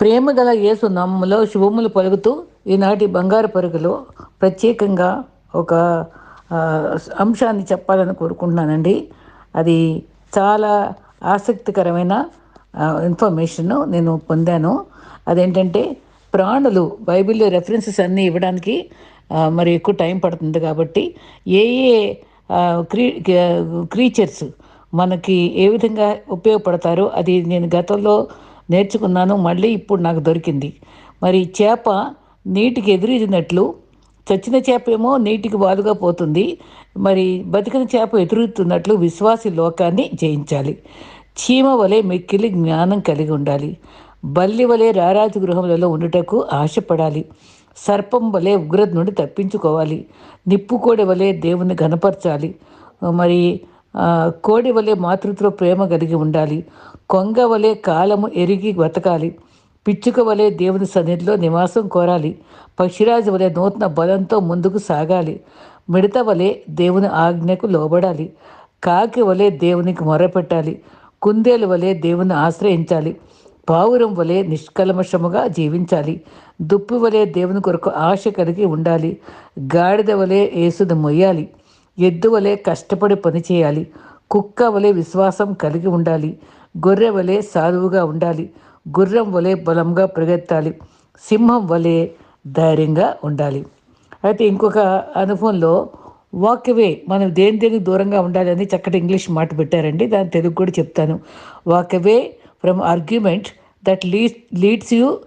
ప్రేమ గల యేసు నమ్మలో శుభములు పలుకుతూ ఈనాటి బంగారు పరుగులో ప్రత్యేకంగా ఒక అంశాన్ని చెప్పాలని కోరుకుంటున్నానండి. అది చాలా ఆసక్తికరమైన ఇన్ఫర్మేషన్ నేను పొందాను. అదేంటంటే ప్రాణులు బైబిల్లో రెఫరెన్సెస్ అన్నీ ఇవ్వడానికి మరి ఎక్కువ టైం పడుతుంది కాబట్టి ఏ ఏ క్రీ క్రీచర్స్ మనకి ఏ విధంగా ఉపయోగపడతారో అది నేను గతంలో నేర్చుకున్నాను మళ్ళీ ఇప్పుడు నాకు దొరికింది. మరి చేప నీటికి ఎదురీదినట్లు చచ్చిన చేప ఏమో నీటికి వాలుగా పోతుంది మరి బతికిన చేప ఎదురుతున్నట్లు విశ్వాసి లోకాన్ని జయించాలి. చీమ వలె మిక్కిలి జ్ఞానం కలిగి ఉండాలి. బల్లి వలె రారాజు గృహములలో ఉండుటకు ఆశపడాలి. సర్పం వలె ఉగ్రత నుండి తప్పించుకోవాలి. నిప్పుకోడి వలె దేవుని గనపరచాలి మరి కోడి వలె మాతృత్వ ప్రేమ కలిగి ఉండాలి. కొంగ వలె కాలము ఎరిగి బతకాలి పిచ్చుక వలె దేవుని సన్నిధిలో నివాసం కోరాలి. పక్షిరాజు వలె నూతన బలంతో ముందుకు సాగాలి. మిడత వలె దేవుని ఆజ్ఞకు లోబడాలి. కాకి వలె దేవునికి మొరపెట్టాలి. కుందేలు వలె దేవుని ఆశ్రయించాలి. పావురం వలె నిష్కల్మషముగా జీవించాలి. దుప్పి వలె దేవుని కొరకు ఆశ కలిగి ఉండాలి. గాడిద వలె యేసును మొయ్యాలి. ఎద్దు వలె కష్టపడి పనిచేయాలి కుక్క వలె విశ్వాసం కలిగి ఉండాలి. గొర్రె వలె సాధువుగా ఉండాలి. గుర్రం వలె బలంగా పరిగెత్తాలి. సింహం వలె ధైర్యంగా ఉండాలి. అయితే ఇంకొక అనుభవంలో వాక్ అవే మనం దేని దేనికి దూరంగా ఉండాలని చక్కటి ఇంగ్లీష్ మాట పెట్టారండి. దాని తెలుగు కూడా చెప్తాను. Walk away from argument that lead leads you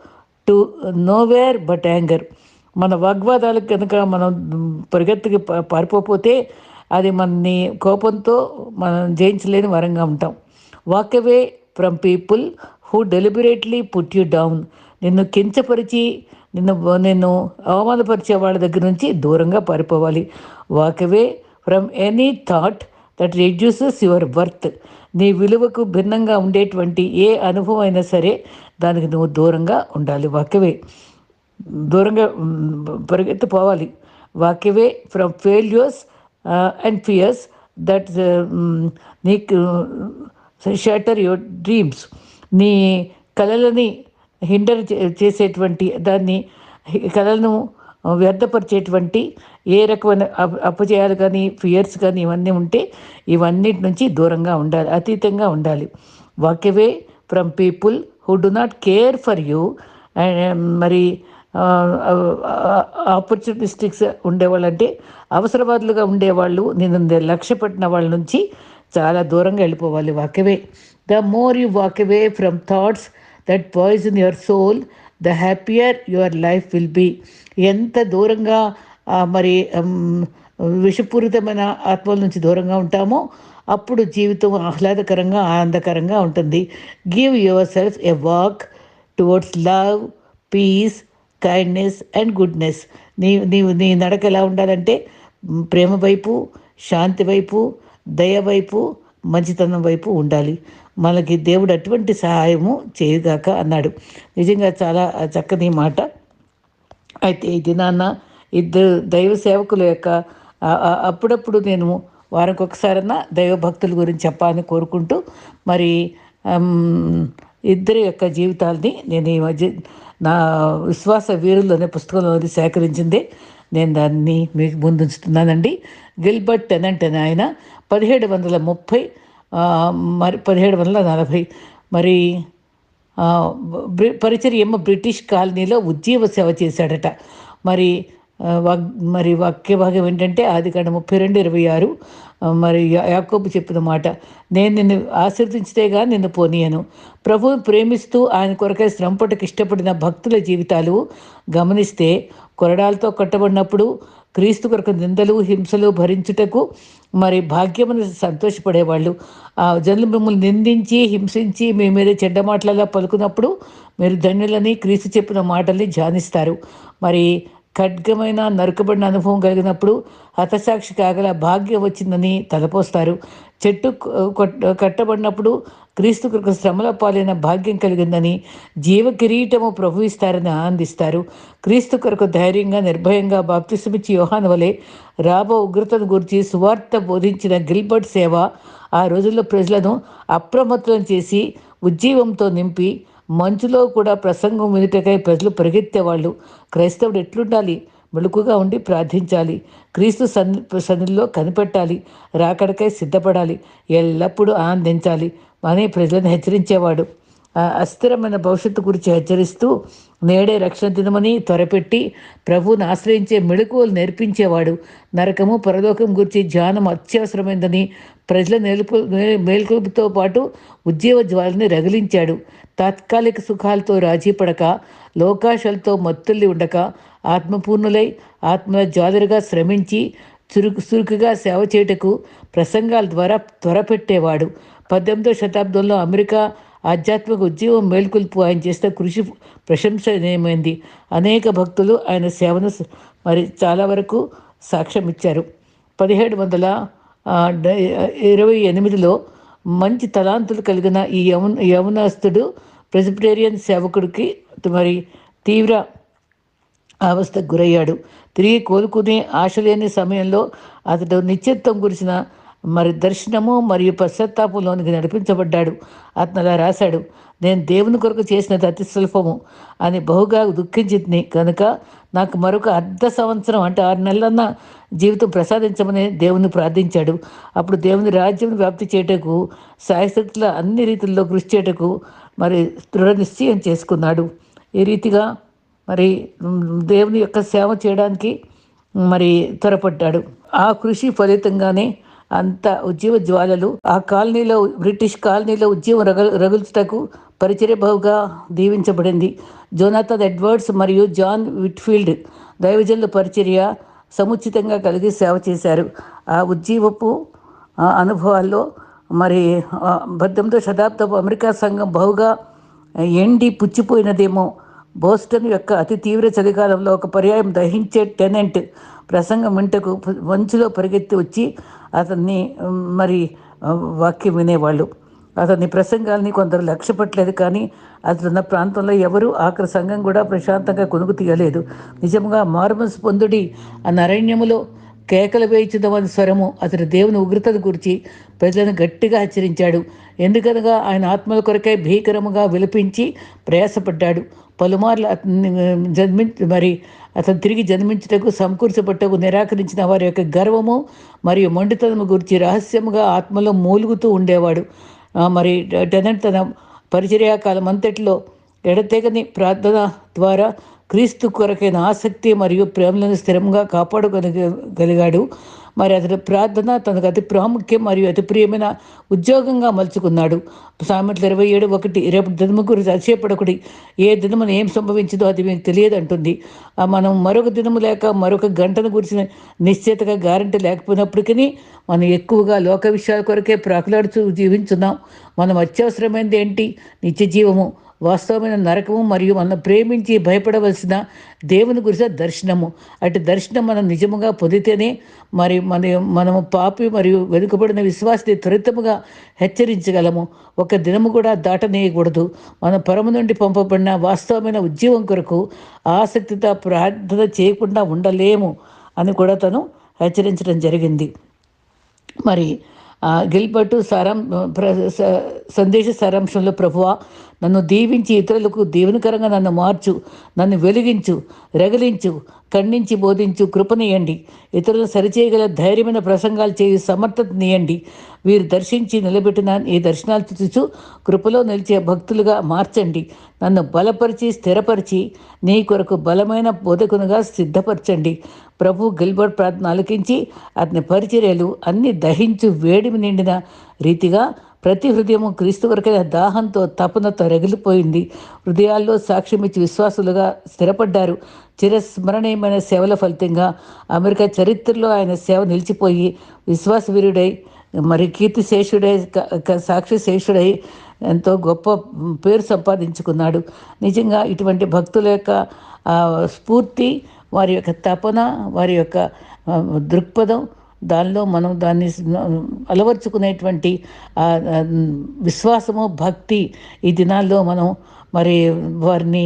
to nowhere but anger. మన వాగ్వాదాలకు కనుక మనం పరిగెత్తుకి ప- పారిపోతే అది మనని కోపంతో మనం జయించలేని వరంగా ఉంటాం. Walk away from people who deliberately put you down నిన్ను కించపరిచి నిన్ను నిన్ను అవమానపరిచే వాళ్ళ దగ్గర నుంచి దూరంగా పారిపోవాలి. Walk away from any thought that reduces your worth నీ విలువకు భిన్నంగా ఉండేటువంటి ఏ అనుభవం అయినా సరే దానికి నువ్వు దూరంగా ఉండాలి. వాక్యవే దూరంగా మ్, పరిగెత్తిపోవాలి. Walk away from uh, uh, failures and fears that నీకు షటర్ యువర్ డ్రీమ్స్ నీ కళలని హిండర్ చేసేటువంటి దాన్ని కళలను వ్యర్థపరిచేటువంటి ఏ రకమైన అప- అపజయాలు కానీ ఫియర్స్ కానీ ఇవన్నీ ఉంటే ఇవన్నిటి నుంచి దూరంగా ఉండాలి అతీతంగా ఉండాలి. Walk away from people who do not care for you and మరి ఆపర్చునిస్టిక్స్ ఉండేవాళ్ళంటే అవసరవాదులుగా ఉండేవాళ్ళు నేను లక్ష్యపట్టిన వాళ్ళ నుంచి చాలా దూరంగా వెళ్ళిపోవాలి walk away the more you walk away from thoughts that poison your soul the happier your life will be ఎంత దూరంగా మరి విషపూరితమైన ఆత్మల నుంచి దూరంగా ఉంటామో అప్పుడు జీవితం ఆహ్లాదకరంగా ఆనందకరంగా ఉంటుంది. Give yourself a walk towards love peace kindness and goodness నీ నీవు నీ నడక ఎలా ఉండాలంటే ప్రేమ వైపు శాంతి వైపు దయ వైపు మంచితనం వైపు ఉండాలి. మనకి దేవుడు అటువంటి సహాయము చేయగాక అన్నాడు. నిజంగా చాలా చక్కని మాట. అయితే ఈ దినాన్న ఇద్దరు దైవ సేవకుల యొక్క అప్పుడప్పుడు నేను వారికి ఒకసారన్నా దైవ భక్తుల గురించి చెప్పాలని కోరుకుంటూ మరి ఇద్దరి యొక్క జీవితాల్ని నేను ఈ మధ్య నా విశ్వాస వీరులు అనే పుస్తకంలో సేకరించింది. నేను దాన్ని మీకు ముందుంచుతున్నానండి. గిల్బర్ట్ టెనెంట్ అని ఆయన పదిహేడు వందల ముప్పై మరి పదిహేడు వందల నలభై మరి పరిచర్యమ్మ బ్రిటిష్ కాలనీలో ఉద్యోగ సేవ చేశాడట. మరి వాగ్ మరి వాక్య భాగం ఏంటంటే ఆది కాండ ముప్పై రెండు ఇరవై ఆరు. మరి యాకోబు చెప్పిన మాట నేను నిన్ను ఆశీర్వదించితేగా నిన్ను పోనీయను. ప్రభు ప్రేమిస్తూ ఆయన కొరకై శ్రమపటకు ఇష్టపడిన భక్తుల జీవితాలు గమనిస్తే కొరడాలతో కట్టబడినప్పుడు క్రీస్తు కొరకు నిందలు హింసలు భరించుటకు మరి భాగ్యమని సంతోషపడేవాళ్ళు. ఆ జనులు మిమ్మల్ని నిందించి హింసించి మీ మీద చెడ్డ మాటలలో పలుకున్నప్పుడు మీరు ధన్యులని క్రీస్తు చెప్పిన మాటల్ని ధ్యానిస్తారు. మరి ఖడ్గమైన నరకబడిన అనుభవం కలిగినప్పుడు హతసాక్షి కాగల భాగ్యం వచ్చిందని తలపోస్తారు. చెట్టు కట్టబడినప్పుడు క్రీస్తు కొరకు శ్రమల పాలైన భాగ్యం కలిగిందని జీవ కిరీటము ప్రభువిస్తారని ఆనందిస్తారు. క్రీస్తు కొరకు ధైర్యంగా నిర్భయంగా బాప్తిసమిచ్చి యోహాను వలె రాబో ఉగ్రతను గురించి సువార్త బోధించిన గిల్బర్ట్ సేవ ఆ రోజుల్లో ప్రజలను అప్రమత్తం చేసి ఉజ్జీవంతో నింపి మంచులో కూడా ప్రసంగం వినుటకై ప్రజలు పరిగెత్తేవాళ్ళు క్రైస్తవుడు ఎట్లుండాలి? మెలుకుగా ఉండి ప్రార్థించాలి. క్రీస్తు సన్ని సన్నిధిలో కనిపెట్టాలి. రాకడకై సిద్ధపడాలి. ఎల్లప్పుడూ ఆనందించాలి. అని ప్రజలను హెచ్చరించేవాడు. అస్థిరమైన భవిష్యత్తు గురించి హెచ్చరిస్తూ నేడే రక్షణ దినమని త్వరపెట్టి ప్రభువుని ఆశ్రయించే మెళకువలు నేర్పించేవాడు. నరకము పరలోకం గురించి ధ్యానం అత్యవసరమైందని ప్రజల నేలుపు మేల్కొలుపుతో పాటు ఉద్యోగ జ్వాలని రగిలించాడు. తాత్కాలిక సుఖాలతో రాజీపడక లోకాశాలతో మత్తుల్లి ఉండక ఆత్మపూర్ణులై ఆత్మ జాదురుగా శ్రమించి చురుకు చురుకుగా సేవ చేయుటకు ప్రసంగాల ద్వారా త్వరపెట్టేవాడు. పద్దెనిమిదో శతాబ్దంలో అమెరికా ఆధ్యాత్మిక ఉద్యోగం మేల్కొల్పు ఆయన చేసిన కృషి ప్రశంసనీయమైంది అనేక భక్తులు ఆయన సేవను మరి చాలా వరకు సాక్ష్యం ఇచ్చారు. పదిహేడు వందల ఇరవై ఎనిమిదిలో మంచి తలాంతులు కలిగిన ఈ యమున యమునాస్తుడు ప్రెసిపిటేరియన్ సేవకుడికి మరి తీవ్ర అవస్థకు గురయ్యాడు. తిరిగి కోలుకునే ఆశ లేని సమయంలో అతడు నిశ్చిత్వం గురిచిన మరి దర్శనము మరియు పశ్చాత్తాపంలోనికి నడిపించబడ్డాడు. అతను అలా రాశాడు నేను దేవుని కొరకు చేసినది అతి స్వల్పము అని బహుగా దుఃఖించింది. కనుక నాకు మరొక అర్ధ సంవత్సరం అంటే ఆరు నెలలన్న జీవితం ప్రసాదించమని దేవుని ప్రార్థించాడు. అప్పుడు దేవుని రాజ్యం వ్యాప్తి చేయటకు సాయశక్తుల అన్ని రీతుల్లో కృషి చేయటకు మరి దృఢ నిశ్చయం చేసుకున్నాడు. ఈ రీతిగా మరి దేవుని యొక్క సేవ చేయడానికి మరి త్వరపడ్డాడు. ఆ కృషి ఫలితంగానే అంత ఉద్యమ జ్వాలలు. ఆ కాలనీలో బ్రిటిష్ కాలనీలో ఉద్యమం రగ రగుల్చుటకు పరిచర్యబహుగా దీవించబడింది. జోనాథన్ ఎడ్వర్డ్స్ మరియు జాన్ విట్ఫీల్డ్ దైవజన్ల పరిచర్య సముచితంగా కలిగి సేవ చేశారు. ఆ ఉజ్జీవపు అనుభవాల్లో మరి పద్దెనిమిదో శతాబ్దపు అమెరికా సంఘం బహుగా ఎండి పుచ్చిపోయినదేమో బోస్టన్ యొక్క అతి తీవ్ర చలికాలంలో ఒక పర్యాయం దహించే టెనెంట్ ప్రసంగం వింటకు మంచులో పరిగెత్తి వచ్చి అతన్ని మరి వాక్యం వినేవాళ్ళు. అతని ప్రసంగాల్ని కొందరు లక్ష్యపట్టలేదు కానీ అతడున్న ప్రాంతంలో ఎవరూ ఆఖరి సంఘం కూడా ప్రశాంతంగా కొనుగు తీయలేదు. నిజంగా మార్మస్ పొందుడి ఆ అరణ్యములో కేకలు వేయించదమని స్వరము అతని దేవుని ఉగ్రతను గురించి ప్రజలను గట్టిగా హెచ్చరించాడు. ఎందుకనగా ఆయన ఆత్మల కొరకై భీకరముగా విలపించి ప్రయాసపడ్డాడు. పలుమార్లు అతన్ని జన్మి మరి అతను తిరిగి జన్మించుటకు సమకూర్చబట్టకు నిరాకరించిన వారి యొక్క గర్వము మరియు మొండితనము గురించి రహస్యముగా ఆత్మలో మూలుగుతూ ఉండేవాడు. మరి టెనెంట్ తన పరిచర్యాకాలం అంతటిలో ఎడతెగని ప్రార్థన ద్వారా క్రీస్తు కొరకైన ఆసక్తి మరియు ప్రేమలను స్థిరంగా కాపాడుకోగలిగాడు మరి అతడు ప్రార్థన తనకు అతి ప్రాముఖ్యం మరియు అతి ప్రియమైన ఉద్యోగంగా మలుచుకున్నాడు. సామెతలు ఇరవై ఏడు ఒకటి రేపు దినము గురించి అచేపడకుడి ఏ దినమున ఏం సంభవించదో అది మీకు తెలియదు అంటుంది మనం మరొక దినము లేక మరొక గంటను గురించి నిశ్చితగా గ్యారంటీ లేకపోయినప్పటికీ మనం ఎక్కువగా లోక విషయాల కొరకే ప్రాకులాడుతూ జీవించున్నాం. మనం అత్యవసరమైనది ఏంటి? నిత్య జీవము వాస్తవమైన నరకము మరియు మనం ప్రేమించి భయపడవలసిన దేవుని గురించి దర్శనము. అటు దర్శనం మనం నిజముగా పొందితేనే మరి మన మనము పాపి మరియు వెనుకబడిన విశ్వాసని త్వరితముగా హెచ్చరించగలము. ఒక దినము కూడా దాటనేయకూడదు. మనం పరము నుండి పంపబడిన వాస్తవమైన ఉద్యోగం కొరకు ఆసక్తితో ప్రార్థన చేయకుండా ఉండలేము అని కూడా తను హెచ్చరించడం జరిగింది. మరి గిల్బర్టు సారం సందేశ సారాంశంలో ప్రభువ నన్ను దీవించి ఇతరులకు దీవెనకరంగా నన్ను మార్చు నన్ను వెలిగించు రగిలించు ఖండించి బోధించు కృపనీయండి ఇతరులు సరిచేయగల ధైర్యమైన ప్రసంగాలు చేయి సమర్థతనియండి వీరు దర్శించి నిలబెట్టిన ఈ దర్శనాలు చూచు కృపలో నిలిచే భక్తులుగా మార్చండి. నన్ను బలపరిచి స్థిరపరిచి నీ కొరకు బలమైన బోధకునుగా సిద్ధపరచండి. ప్రభు గిల్బర్ట్ ప్రార్థన అలకించి అతని పరిచర్యలు అన్ని దహించు వేడిమి నిండిన రీతిగా ప్రతి హృదయము క్రీస్తు వరకైన దాహంతో తపనతో రగిలిపోయింది. హృదయాల్లో సాక్ష్యమిచ్చి విశ్వాసులుగా స్థిరపడ్డారు. చిరస్మరణీయమైన సేవల ఫలితంగా అమెరికా చరిత్రలో ఆయన సేవ నిలిచిపోయి విశ్వాస వీరుడై మరి కీర్తి శేషుడై సాక్షి శేషుడై ఎంతో గొప్ప పేరు సంపాదించుకున్నాడు. నిజంగా ఇటువంటి భక్తుల యొక్క స్ఫూర్తి వారి యొక్క తపన వారి యొక్క దృక్పథం దానిలో మనం దాన్ని అలవర్చుకునేటువంటి విశ్వాసము భక్తి ఈ దినాల్లో మనం మరి వారిని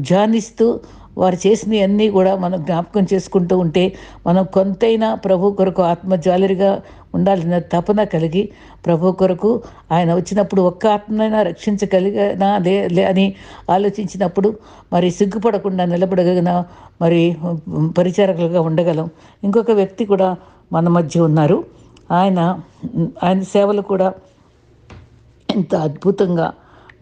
ధ్యానిస్తూ వారు చేసినవన్నీ కూడా మనం జ్ఞాపకం చేసుకుంటూ ఉంటే మనం కొంతైనా ప్రభు కొరకు ఆత్మజాలరిగా ఉండాలన్న తపన కలిగి ప్రభు కొరకు ఆయన వచ్చినప్పుడు ఒక్క ఆత్మనైనా రక్షించగలిగినా లే అని ఆలోచించినప్పుడు మరి సిగ్గుపడకుండా నిలబడగలిగిన మరి పరిచారకులుగా ఉండగలం. ఇంకొక వ్యక్తి కూడా మన మధ్య ఉన్నారు. ఆయన ఆయన సేవలు కూడా ఎంత అద్భుతంగా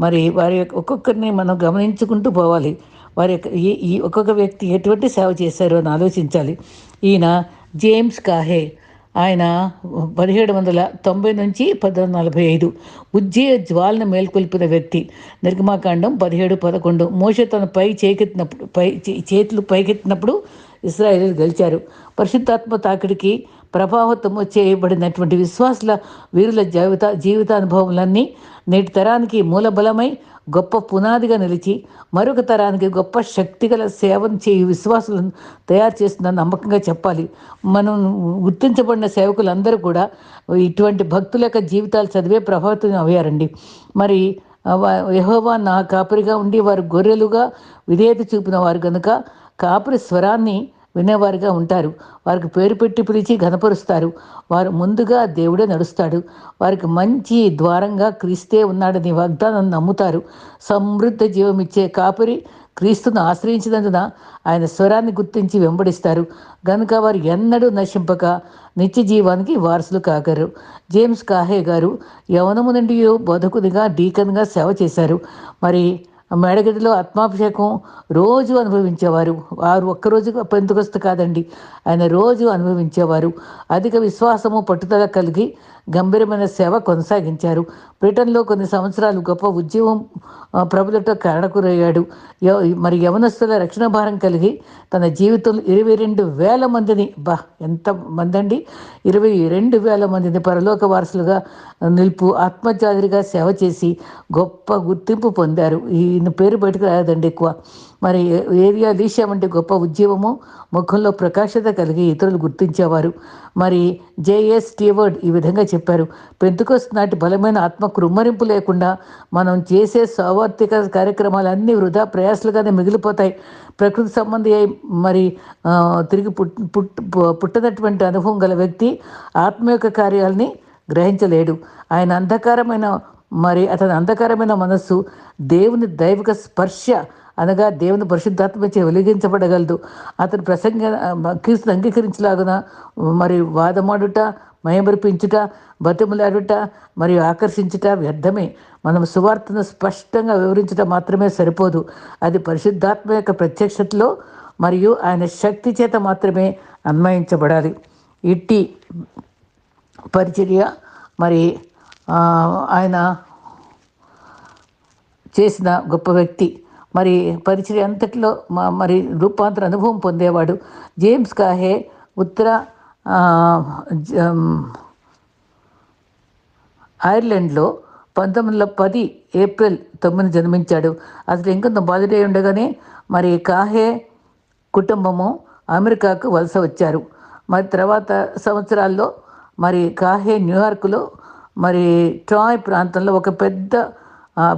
మరి వారి యొక్క ఒక్కొక్కరిని మనం గమనించుకుంటూ పోవాలి. వారి యొక్క ఈ ఈ ఒక్కొక్క వ్యక్తి ఎటువంటి సేవ చేశారో అని ఆలోచించాలి. ఈయన జేమ్స్ కాహే. ఆయన పదిహేడు వందల తొంభై నుంచి పద్దెనిమిది నలభై ఐదు ఉజ్జయ జ్వాలను మేల్కొల్పిన వ్యక్తి. నిర్గమాకాండం పదిహేడు పదకొండు. మోష తన పై చేకెత్తినప్పుడు పై చే- చేతులు పైకెత్తినప్పుడు ఇస్రాయేలీలు గెలిచారు. పరిశుద్ధాత్మ తాకిడికి ప్రభావితము చేయబడినటువంటి విశ్వాసుల వీరుల జీవిత జీవితానుభవములన్నీ నేటి తరానికి మూలబలమై గొప్ప పునాదిగా నిలిచి మరొక తరానికి గొప్ప శక్తిగల సేవను చేయు విశ్వాసులను తయారు చేస్తుందని నమ్మకంగా చెప్పాలి. మనం గుర్తించబడిన సేవకులందరూ కూడా ఇటువంటి భక్తుల యొక్క జీవితాలు చదివే ప్రభావితం అయ్యారండి. మరి యహోవా నా కాపరిగా ఉండి వారు గొర్రెలుగా విధేయత చూపిన వారు కనుక కాపరి స్వరాన్ని వినేవారుగా ఉంటారు. వారికి పేరు పెట్టి పిలిచి ఘనపరుస్తారు. వారు ముందుగా దేవుడే నడుస్తాడు. వారికి మంచి ద్వారంగా క్రీస్తే ఉన్నాడని వాగ్దానం నమ్ముతారు. సమృద్ధ జీవమిచ్చే కాపరి క్రీస్తును ఆశ్రయించినందున ఆయన స్వరాన్ని గుర్తించి వెంబడిస్తారు. గనుక వారు ఎన్నడూ నశింపక నిత్య జీవానికి వారసులు కాగరు జేమ్స్ కాహే గారు యవనము నుండి బోధకునిగా డీకన్గా సేవ చేశారు. మరి మేడగదిలో ఆత్మాభిషేకం రోజు అనుభవించేవారు. వారు ఒక్కరోజు పెంతుకొస్తు కాదండి. ఆయన రోజు అనుభవించేవారు. అధిక విశ్వాసము పట్టుదల కలిగి గంభీరమైన సేవ కొనసాగించారు. బ్రిటన్లో కొన్ని సంవత్సరాలు గొప్ప ఉద్యమం ప్రభులతో ప్రబలతో కారణకురయ్యాడు. యవ- మరి యవనస్తుల రక్షణ భారం కలిగి తన జీవితంలో ఇరవై రెండు వేల మందిని బా ఎంత మంది అండి ఇరవై రెండు వేల మందిని పరలోక వారసులుగా నిలుపు ఆత్మజాదిరిగా సేవ చేసి గొప్ప గుర్తింపు పొందారు. ఈయన పేరు బయటకు రాదండి ఎక్కువ. మరి ఏరియా లీషా వంటి గొప్ప ఉద్యమము ముఖంలో ప్రకాశత కలిగి ఇతరులు గుర్తించేవారు. మరి జేఎస్ స్టీవర్డ్ ఈ విధంగా చెప్పారు. పెంతుకొస్ నాటి బలమైన ఆత్మ కృమ్మరింపు లేకుండా మనం చేసే సావార్థిక కార్యక్రమాలన్నీ వృధా ప్రయాసలుగానే మిగిలిపోతాయి. ప్రకృతి సంబంధి అయి మరి తిరిగి పుట్ పుట్ పుట్టనటువంటి అనుభవం గల వ్యక్తి ఆత్మ యొక్క కార్యాలని గ్రహించలేడు. ఆయన అంధకారమైన మరి అతని అంధకారమైన మనస్సు దేవుని దైవిక స్పర్శ అనగా దేవుని పరిశుద్ధాత్మచే వెలిగించబడగలదు. అతని ప్రసంగ క్రీస్తుని అంగీకరించలాగున మరి వాదమాడుట మయమరిపించుట బతిమలాడుట మరియు ఆకర్షించుట వ్యర్థమే. మనం సువార్తను స్పష్టంగా వివరించడం మాత్రమే సరిపోదు. అది పరిశుద్ధాత్మ యొక్క ప్రత్యక్షతలో మరియు ఆయన శక్తి చేత మాత్రమే అన్వయించబడాలి. ఇట్టి పరిచర్య మరి ఆయన చేసిన గొప్ప వ్యక్తి మరి పరిచయం అంతటిలో మరి రూపాంతర అనుభవం పొందేవాడు. జేమ్స్ కాహే ఉత్తర ఐర్లాండ్లో పంతొమ్మిది వందల పది ఏప్రిల్ తొమ్మిది జన్మించాడు. అసలు ఇంకొంత బాధడే ఉండగానే మరి కాహే కుటుంబము అమెరికాకు వలస వచ్చారు. మరి తర్వాత సంవత్సరాల్లో మరి కాహే న్యూయార్క్లో మరి ట్రాయ్ ప్రాంతంలో ఒక పెద్ద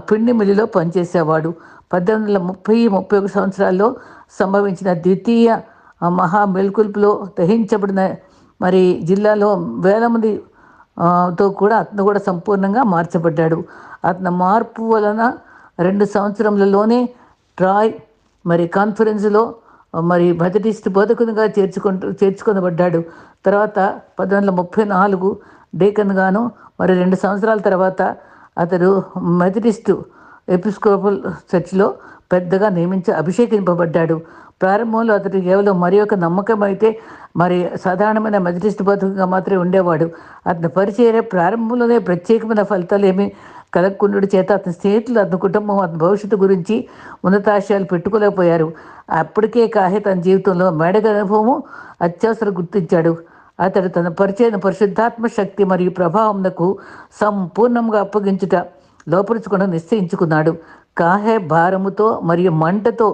పిండి మిల్లులో పనిచేసేవాడు. పద్దెనిమిది వందల ముప్పై ముప్పై ఒక సంవత్సరాల్లో సంభవించిన ద్వితీయ మహా మెల్కొల్పులో దహించబడిన మరి జిల్లాలో వేల మంది తో కూడా అతను కూడా సంపూర్ణంగా మార్చబడ్డాడు. అతని మార్పు వలన రెండు సంవత్సరములలోనే ట్రాయ్ మరి కాన్ఫరెన్స్లో మరి మెథడిస్ట్ బోధకునిగా చేర్చుకుంటూ చేర్చుకొనబడ్డాడు. తర్వాత పద్దెనిమిది వందల ముప్పై నాలుగు డేకన్గాను మరి రెండు సంవత్సరాల తర్వాత అతడు మెథడిస్టు ఎపిస్కోపల్ చర్చిలో పెద్దగా నియమించి అభిషేకింపబడ్డాడు. ప్రారంభంలో అతడు కేవలం మరి ఒక నమ్మకం అయితే మరి సాధారణమైన మెథడిస్ట్ బతుకుగా మాత్రమే ఉండేవాడు. అతని పరిచయ ప్రారంభంలోనే ప్రత్యేకమైన ఫలితాలు ఏమీ కలగకుండు చేత అతని స్నేహితులు అతని కుటుంబం అతని భవిష్యత్తు గురించి ఉన్నతాశయాలు పెట్టుకోలేకపోయారు. అప్పటికే కాహే తన జీవితంలో మేడగ అనుభవము అత్యవసర గుర్తించాడు. అతడు తన పరిచయం పరిశుద్ధాత్మ శక్తి మరియు ప్రభావంకు సంపూర్ణంగా అప్పగించుట లోపరుచుకుని నిశ్చయించుకున్నాడు. కాహే భారముతో మరియు మంటతో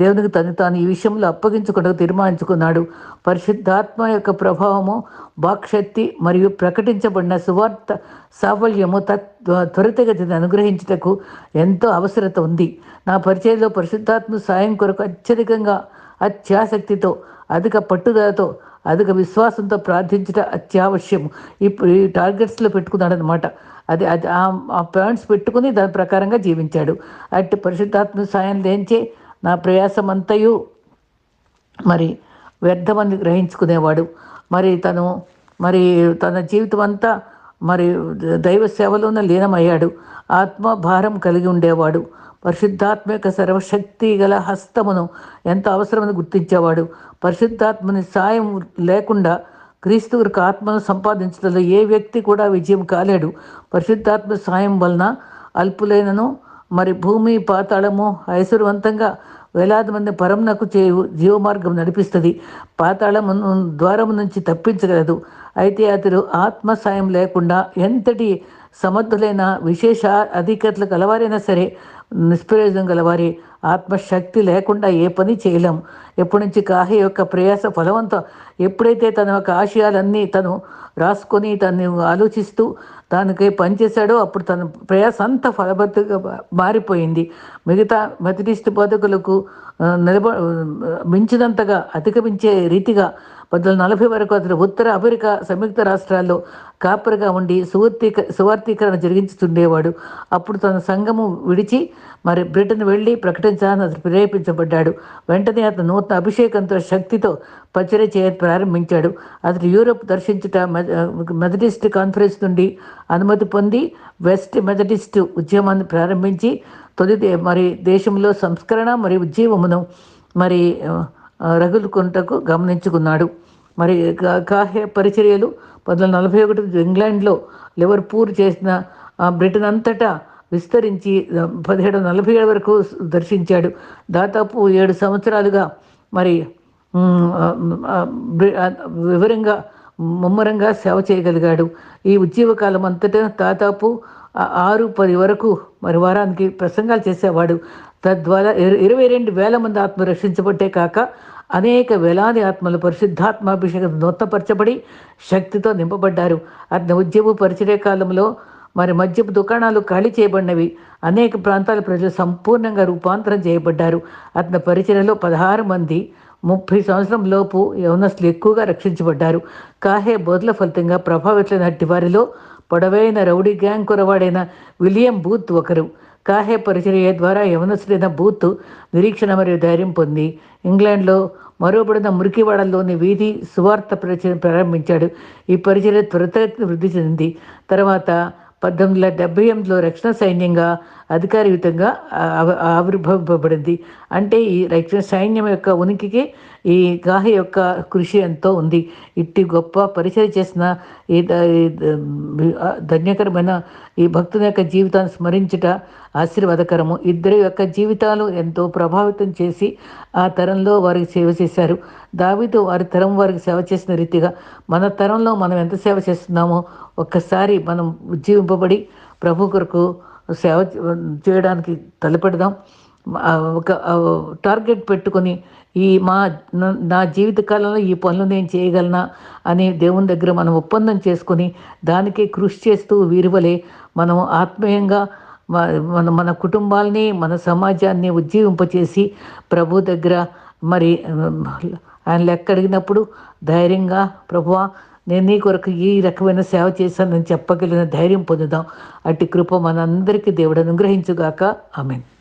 దేవునికి తను తాను ఈ విషయంలో అప్పగించుకుంటూ తీర్మానించుకున్నాడు. పరిశుద్ధాత్మ యొక్క ప్రభావము బాక్షక్తి మరియు ప్రకటించబడిన సువార్త సాఫల్యము తత్ త్వరితగతిని అనుగ్రహించుటకు ఎంతో అవసరత ఉంది. నా పరిచయంలో పరిశుద్ధాత్మ సాయం కొరకు అత్యధికంగా అత్యాసక్తితో అధిక పట్టుదలతో అధిక విశ్వాసంతో ప్రార్థించడం అత్యావశ్యం ఇప్పుడు ఈ టార్గెట్స్లో పెట్టుకున్నాడు అనమాట అది అది ఆ పాయింట్స్ పెట్టుకుని దాని ప్రకారంగా జీవించాడు. అట్టి పరిశుద్ధాత్మ సాయం లేంచే నా ప్రయాసమంతయు మరి వ్యర్థమని గ్రహించుకునేవాడు. మరి తను మరి తన జీవితం అంతా మరి దైవ సేవలోనే లీనమయ్యాడు. ఆత్మ భారం కలిగి ఉండేవాడు. పరిశుద్ధాత్మక సర్వశక్తి గల హస్తమును ఎంత అవసరమని గుర్తించేవాడు? పరిశుద్ధాత్మని సాయం లేకుండా క్రీస్తు ఆత్మను సంపాదించడంలో ఏ వ్యక్తి కూడా విజయం కాలేడు. పరిశుద్ధాత్మ సాయం వలన అల్పులైనను మరి భూమి పాతాళము ఐశ్వర్యవంతంగా వేలాది మంది పరమునకు చేయు జీవమార్గం నడిపిస్తుంది. పాతాళము ద్వారము నుంచి తప్పించగలదు. అయితే అతడు ఆత్మ సాయం లేకుండా ఎంతటి సమర్థులైన విశేష అధికారులు కలవారైనా సరే నిష్ప్రయోజనం గలవారి ఆత్మశక్తి లేకుండా ఏ పని చేయలేం. ఎప్పటి నుంచి కాహి యొక్క ప్రయాస ఫలవంతం ఎప్పుడైతే తన యొక్క ఆశయాలన్నీ తను రాసుకొని తను ఆలోచిస్తూ దానికి పనిచేశాడో అప్పుడు తన ప్రయాస అంతా ఫలబద్ధగా మారిపోయింది. మిగతా మెథడిస్ట్ బోధకులకు నిలబ మించినంతగా అధిగమించే రీతిగా పంతొమ్మిది నలభై వరకు అతను ఉత్తర అమెరికా సంయుక్త రాష్ట్రాల్లో కాపరిగా ఉండి సువర్తీక సువార్థీకరణ జరిగించుతుండేవాడు. అప్పుడు తన సంఘము విడిచి మరి బ్రిటన్ వెళ్ళి ప్రకటించాలని అతను ప్రేరేపించబడ్డాడు. వెంటనే అతను నూతన అభిషేకంతో శక్తితో పచ్చడి చేయ ప్రారంభించాడు. అతను యూరోప్ దర్శించుట మెథడిస్ట్ కాన్ఫరెన్స్ నుండి అనుమతి పొంది వెస్ట్ మెథడిస్ట్ ఉద్యమాన్ని ప్రారంభించి తొలి మరి దేశంలో సంస్కరణ మరియు ఉద్యమమును మరి రగులుకుంటకు గమనించుకున్నాడు. మరి కాహ్య పరిచర్యలు పంతొమ్మిది నలభై ఒకటి ఇంగ్లాండ్లో లివర్పూర్ చేసిన బ్రిటన్ అంతటా విస్తరించి పదిహేడు నలభై ఏడు వరకు దర్శించాడు. దాదాపు ఏడు సంవత్సరాలుగా మరి వివరంగా ముమ్మరంగా సేవ చేయగలిగాడు. ఈ ఉద్యోగకాలం అంతటా దాదాపు ఆరు పది వరకు మరి వారానికి ప్రసంగాలు చేసేవాడు. తద్వారా ఇరవై రెండు వేల మంది ఆత్మ రక్షించబట్టే కాక అనేక వేలాది ఆత్మలు పరిశుద్ధాత్మాభిషేకం నూతనపరచబడి శక్తితో నింపబడ్డారు. అతని ఉద్యమ పరిచయ కాలంలో మరి మద్యపు దుకాణాలు ఖాళీ చేయబడినవి. అనేక ప్రాంతాల ప్రజలు సంపూర్ణంగా రూపాంతరం చేయబడ్డారు. అతని పరిచయలో పదహారు మంది ముప్పై సంవత్సరం లోపు యవనస్తులు ఎక్కువగా రక్షించబడ్డారు. కాహే బోధల ఫలితంగా ప్రభావితులైన వారిలో పొడవైన రౌడీ గ్యాంగ్ కురవాడైన విలియం బూత్ ఒకరు. కాహే పరిచర్య ద్వారా యవనస్తుడైన బూత్ నిరీక్షణ మరియు ధైర్యం పొంది ఇంగ్లాండ్లో మరోబడిన మురికివాడల్లోని వీధి సువార్త పరిచయం ప్రారంభించాడు. ఈ పరిచర్య త్వరితగతిన వృద్ధి చెందింది. తర్వాత పద్దెనిమిది వందల డెబ్బై ఎనిమిదిలో రక్షణ సైన్యంగా అధికారయుతంగా ఆవిర్భవింపబడింది. అంటే ఈ రక్షణ సైన్యం యొక్క ఉనికికి ఈ గాహ యొక్క కృషి ఎంతో ఉంది. ఇట్టి గొప్ప పరిచయం చేసిన ఈ ధన్యకరమైన ఈ భక్తుని యొక్క జీవితాన్ని స్మరించుట ఆశీర్వాదకరము. ఇద్దరి యొక్క జీవితాలు ఎంతో ప్రభావితం చేసి ఆ తరంలో వారికి సేవ చేశారు. దావితో వారి తరం వారికి సేవ చేసిన రీతిగా మన తరంలో మనం ఎంత సేవ చేస్తున్నామో ఒక్కసారి మనం ఉజ్జీవింపబడి ప్రభు కొరకు సేవ చేయడానికి తలపెడదాం. ఒక టార్గెట్ పెట్టుకొని ఈ మా నా జీవితకాలంలో ఈ పనులు నేను చేయగలనా అని దేవుని దగ్గర మనం ఒప్పందం చేసుకొని దానికి కృషి చేస్తూ వీరువలే మనం ఆత్మీయంగా మన మన కుటుంబాలని మన సమాజాన్ని ఉజ్జీవింపచేసి ప్రభు దగ్గర మరి ఆయన లెక్క అడిగినప్పుడు ధైర్యంగా ప్రభువా నేను నీ కొరకు ఈ రకమైన సేవ చేశానని చెప్పగలిగిన ధైర్యం పొందుదాం. అట్టి కృప మనందరికీ దేవుడు అనుగ్రహించుగాక. ఆమెను.